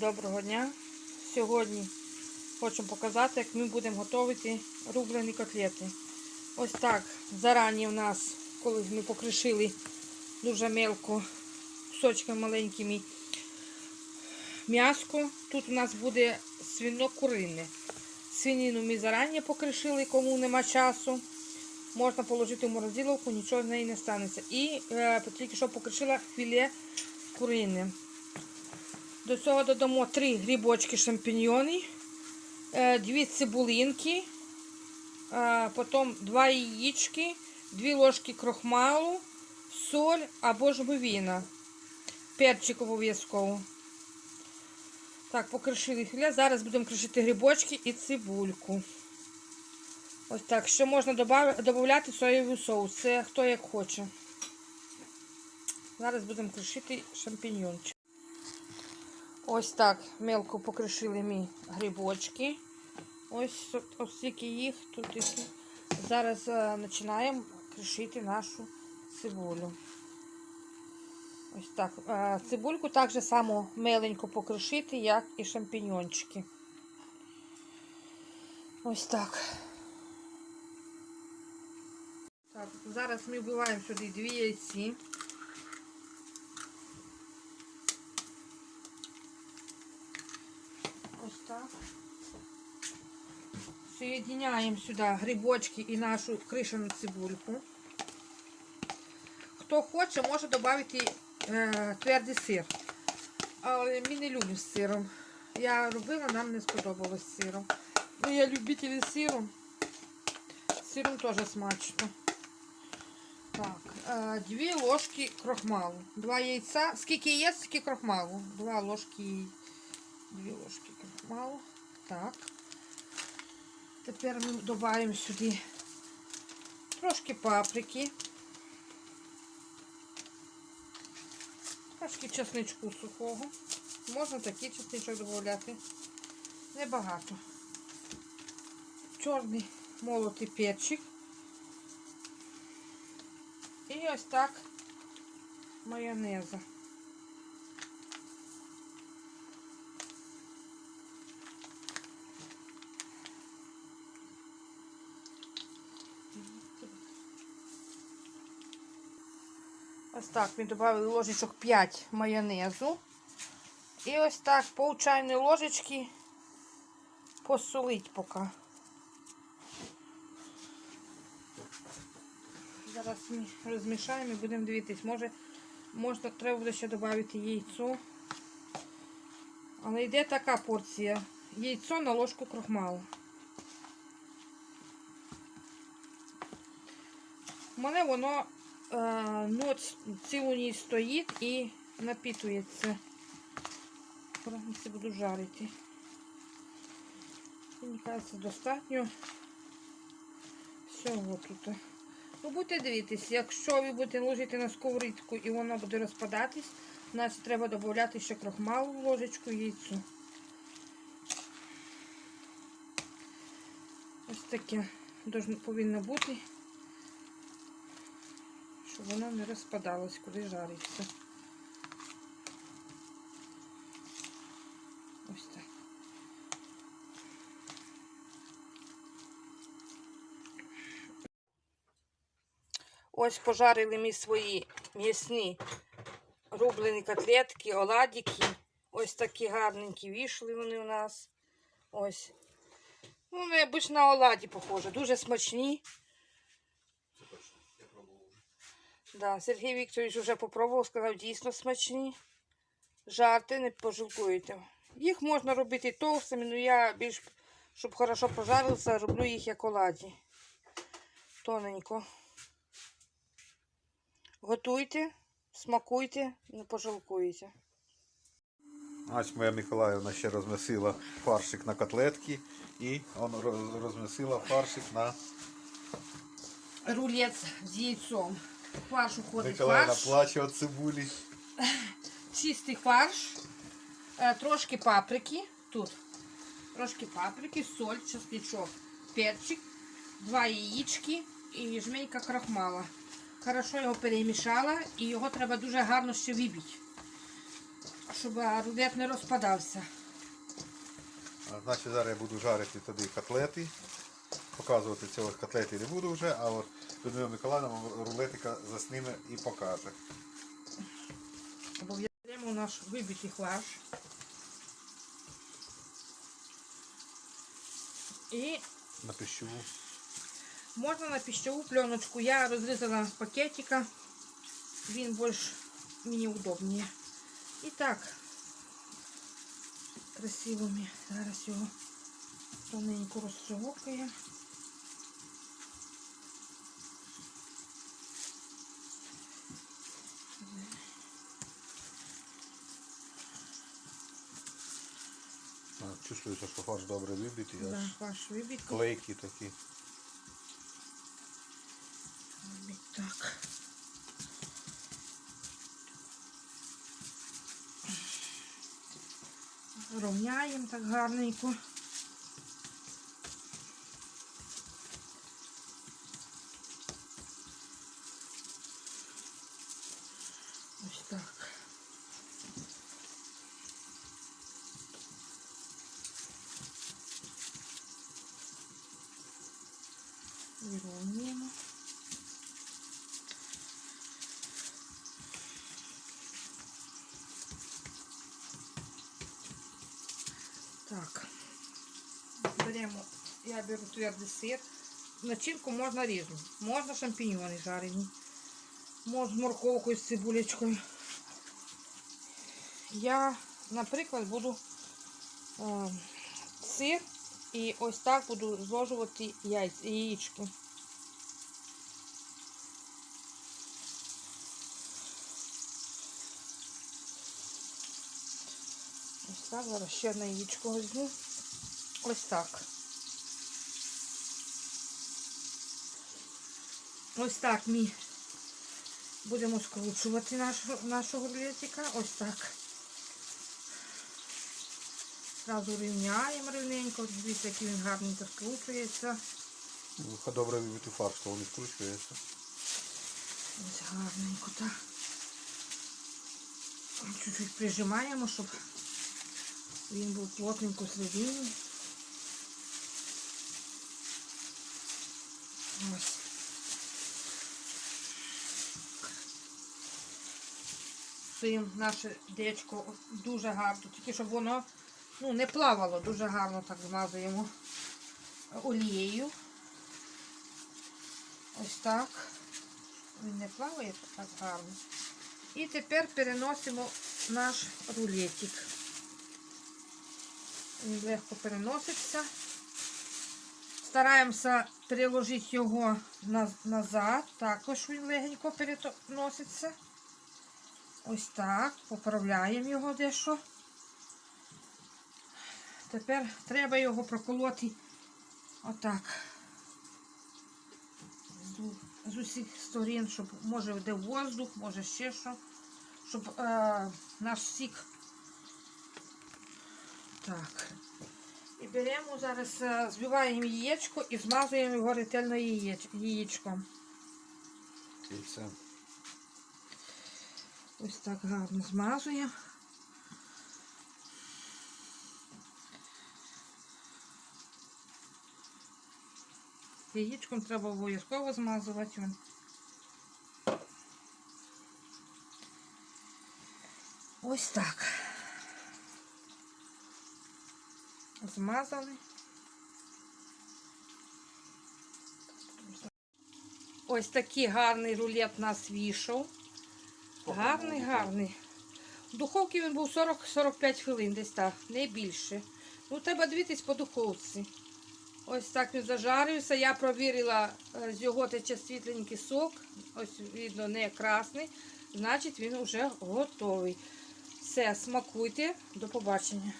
Доброго дня! Сьогодні хочемо показати, як ми будемо готувати рублені котлети. Ось так. Зарані у нас, коли ми покришили дуже мелко кусочками маленькими м'яско. Тут у нас буде свино-курине. Свинину ми зарані покришили, кому нема часу. Можна положити в морозиловку, нічого з неї не станеться. І е, тільки що покришила філе курине. До цього додамо 3 грибочки шампіньйони, е, 2 цибулинки, е, потім 2 яєчки, 2 ложки крохмалу, соль або жбовіна. Перчик обов'язково. Так, покришили філе. Зараз будемо кришити грибочки і цибульку. Ось так. Ще можна додати соєвий соус. Це хто як хоче. Зараз будемо кришити шампіньйончик. Ось так мелко покришили ми грибочки. Ось ось стільки їх тут. Які. Зараз е, починаємо кришити нашу цибулю. Ось так. Е, цибульку так же само меленько покришити, як і шампіньончики. Ось так. Так, зараз ми вбиваємо сюди дві яйці. Ось так. Соединяємо сюди грибочки і нашу кришену цибульку. Хто хоче, може додати е, твердий сир. Але ми не любимо з сиром. Я робила, нам не сподобалось з сиром. Ну, я любитель сиру. З теж смачно. Так, е, дві ложки крохмалу. Два яйця. Скільки яєць, скільки крохмалу. Два ложки Дві ложки крахмалу. Так. Тепер ми додаємо сюди трошки паприки. Трошки чесничку сухого. Можна такий чесничок додати. Небагато. Чорний молотий перчик. І ось так майонеза. Ось так ми додали ложечок 5 майонезу. І ось так пол чайної ложечки посолить поки. Зараз ми розмішаємо і будемо дивитись. Може, можна, треба буде ще додати яйцо. Але йде така порція. Яйцо на ложку крохмалу. У мене воно ну, цілу ніч стоїть і напітується. Це буду жарити. Мені кажеться, достатньо всього тут. Ну, будете дивитися, якщо ви будете ложити на сковорідку і воно буде розпадатись, значить треба додати ще крохмалу в ложечку яйцю. Ось таке повинно бути щоб воно не розпадалось, коли жариться. Ось так. Ось пожарили ми свої м'ясні рублені котлетки, оладики. Ось такі гарненькі вийшли вони у нас. Ось. Ну, вони обично оладі похоже. Дуже смачні. Да, Сергій Вікторович вже попробував, сказав, дійсно смачні. Жарти, не пожалкуєте. Їх можна робити товстими, але я більш, щоб хорошо пожарилися, роблю їх як оладі. Тоненько. Готуйте, смакуйте, не пожалкуєте. Ось моя Миколаївна ще розмісила фаршик на котлетки і он роз- розмісила фаршик на Рулет з яйцом. Фарш уходить Миколаївна фарш. плаче від цибулі. чистий фарш, е, трошки паприки, тут, трошки паприки, соль, чесничок, перчик, два яєчки і жменька крахмала. Хорошо його перемішала і його треба дуже гарно ще вибити, щоб рулет не розпадався. А, Значить, зараз я буду жарити тоді котлети. Показувати цього котлети не буду вже, а от Людмила Миколаївна вам рулетика засніме і покаже. Беремо наш вибитий фарш. І На пищеву. можна на пищеву пленочку. Я розрізала з пакетика. Він більш мені удобніше. І так, красиво ми зараз його тоненько розцьовкаємо. А, Чувствується, що фарш добре вибитий, аж Да, фарш вибитий. клейкі такі. Так. Ровняємо так гарненько. Ось так. Вирівнюємо. Так. Беремо, я беру твердий сир. Начинку можна різну. Можна шампіньйони жарені. Можна з морковкою, з цибулечкою. Я, наприклад, буду е, сир і ось так буду зложувати яйця, яєчки. Ось так, зараз ще одне яєчко візьму. Ось так. Ось так ми будемо скручувати нашу, нашого рулетика. Ось так. Зразу рівняємо рівненько. Дивіться, який він гарненько скручується. Ну, Добре вибитий фарш, то він скручується. Ось гарненько так. Чуть-чуть прижимаємо, щоб він був плотненько всередині. Ось. Цим наше дечко дуже гарно, тільки щоб воно ну, не плавало, дуже гарно так змазуємо олією. Ось так. Він не плаває так гарно. І тепер переносимо наш рулетик. Він легко переноситься. Стараємося переложити його назад. Також він легенько переноситься. Ось так. Поправляємо його дещо. Тепер треба його проколоти отак. З, усіх сторін, щоб може де воздух, може ще що. Щоб е, наш сік. Так. І беремо зараз, е, збиваємо яєчко і змазуємо його ретельно яєч, яєчком. І все. Ось так гарно змазуємо. Яєчком треба обов'язково змазувати. Ось так. Змазали. Ось такий гарний рулет у нас вийшов. Гарний, гарний. В духовці він був 40-45 хвилин, десь так, не більше. Ну, треба дивитись по духовці. Ось так він зажарився. Я провірила, е, з його тече світленький сок. Ось видно, не красний. Значить, він вже готовий. Все, смакуйте. До побачення.